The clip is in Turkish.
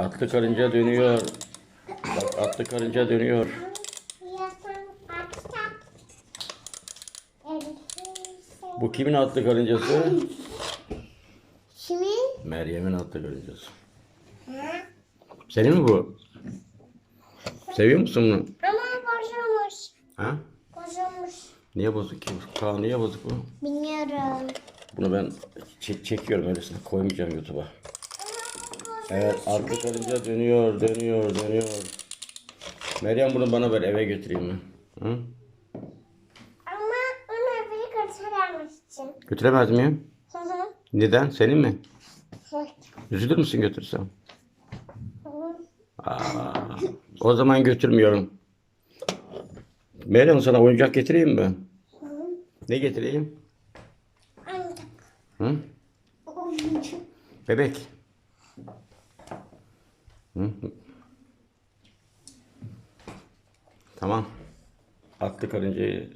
Atlı karınca dönüyor. Bak atlı karınca dönüyor. Bu kimin atlı karıncası? Kimin? Meryem'in atlı karıncası. Senin mi bu? Seviyor musun bunu? Ama bozulmuş. Ha? Bozulmuş. Niye bozuk ki? Kaan niye bozuk bu? Bilmiyorum. Bunu ben çek çekiyorum öylesine koymayacağım YouTube'a. Evet atlı karınca dönüyor, dönüyor, dönüyor. Meryem bunu bana ver eve götüreyim mi? Hı? Ama onu eve götüremezsin. Götüremez miyim? Hı hı. Neden? Senin mi? Hı Üzülür müsün götürsem? hı. Aa, o zaman götürmüyorum. Meryem sana oyuncak getireyim mi? Ne getireyim? Ancak Hı? oyuncu. Bebek. Hı? Tamam. Atlı karıncayı